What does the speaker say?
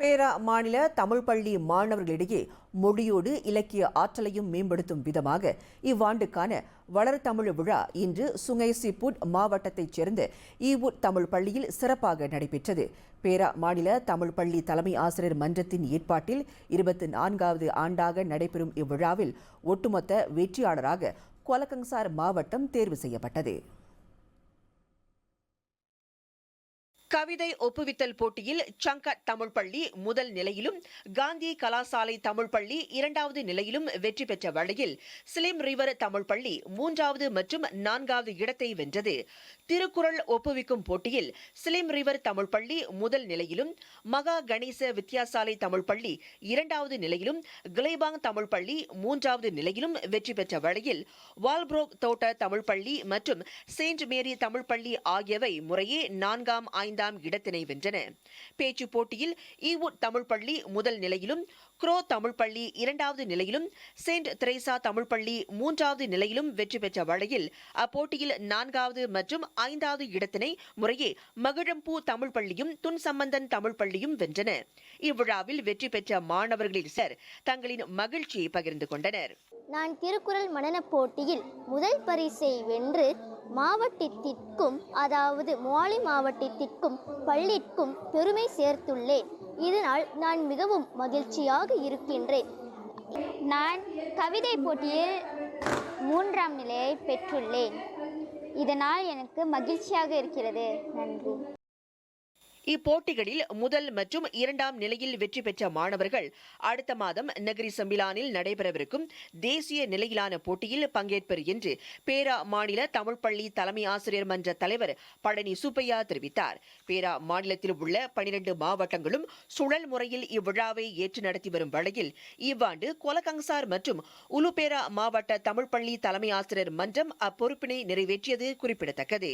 பேரா மாநில தமிழ் பள்ளி மாணவர்களிடையே மொழியோடு இலக்கிய ஆற்றலையும் மேம்படுத்தும் விதமாக இவ்வாண்டுக்கான வளர்தமிழ் விழா இன்று சுங்கைசிபுட் மாவட்டத்தைச் சேர்ந்த ஈவூட் தமிழ் பள்ளியில் சிறப்பாக நடைபெற்றது. பேரா மாநில தமிழ் பள்ளி தலைமை ஆசிரியர் மன்றத்தின் ஏற்பாட்டில் இருபத்தி நான்காவது ஆண்டாக நடைபெறும் இவ்விழாவில் ஒட்டுமொத்த வெற்றியாளராக கொலக்கங்சார் மாவட்டம் தேர்வு செய்யப்பட்டது. கவிதை ஒப்புவித்தல் போட்டியில் சங்க தமிழ் பள்ளி முதல் நிலையிலும் காந்தி கலாசாலை தமிழ் பள்ளி இரண்டாவது நிலையிலும் வெற்றி பெற்ற வழியில் ஸ்லிம் ரிவர் தமிழ் பள்ளி மூன்றாவது மற்றும் நான்காவது இடத்தை வென்றது. திருக்குறள் ஒப்புவிக்கும் போட்டியில் ஸ்லிம் ரிவர் தமிழ் பள்ளி முதல் நிலையிலும் மகா கணேச வித்யாசாலை தமிழ் பள்ளி இரண்டாவது நிலையிலும் கிளைபாங் தமிழ் பள்ளி மூன்றாவது நிலையிலும் வெற்றி பெற்ற வழியில் வால்ப்ரோக் தோட்ட தமிழ் பள்ளி மற்றும் செயின்ட் மேரி தமிழ் பள்ளி ஆகியவை முறையே நான்காம் ஐந்து ஐந்தாம் இடத்தினை வென்றன. பேச்சு போட்டியில் ஈவுட் தமிழ் பள்ளி முதல் நிலையிலும் குரோ தமிழ் பள்ளி இரண்டாவது நிலையிலும் செயின்ட் திரேசா தமிழ் பள்ளி மூன்றாவது நிலையிலும் வெற்றி பெற்ற வழியில் அப்போட்டியில் நான்காவது மற்றும் ஐந்தாவது இடத்தினை முறையே மகிழம்பூ தமிழ் பள்ளியும் துன்சம்பந்தன் தமிழ் பள்ளியும் வென்றன. இவ்விழாவில் வெற்றி பெற்ற மாணவர்களில் சிலர் தங்களின் மகிழ்ச்சியை பகிர்ந்து கொண்டனர். நான் திருக்குறள் மனனப் போட்டியில் முதல் பரிசை வென்று மாவட்டத்திற்கும் அதாவது மோலி மாவட்டத்திற்கும் பள்ளிக்கும் பெருமை சேர்த்துள்ளேன். இதனால் நான் மிகவும் மகிழ்ச்சியாக இருக்கின்றேன். நான் கவிதை போட்டியில் மூன்றாம் நிலையை பெற்றுள்ளேன். இதனால் எனக்கு மகிழ்ச்சியாக இருக்கிறது. நன்றி. இப்போட்டிகளில் முதல் மற்றும் இரண்டாம் நிலையில் வெற்றி பெற்ற மாணவர்கள் அடுத்த மாதம் நகரி சம்பிலானில் நடைபெறவிருக்கும் தேசிய நிலையிலான போட்டியில் பங்கேற்பர் என்று பேரா மாநில தமிழ் பள்ளி தலைமை ஆசிரியர் மன்ற தலைவர் பழனி சுப்பையா தெரிவித்தார். பேரா மாநிலத்தில் உள்ள பனிரெண்டு மாவட்டங்களும் சுழல் முறையில் இவ்விழாவை ஏற்று நடத்தி வரும் வழியில் இவ்வாண்டு கொலகங்சார் மற்றும் உலுபேரா மாவட்ட தமிழ் பள்ளி தலைமை ஆசிரியர் மன்றம் அப்பொறுப்பினை நிறைவேற்றியது குறிப்பிடத்தக்கது.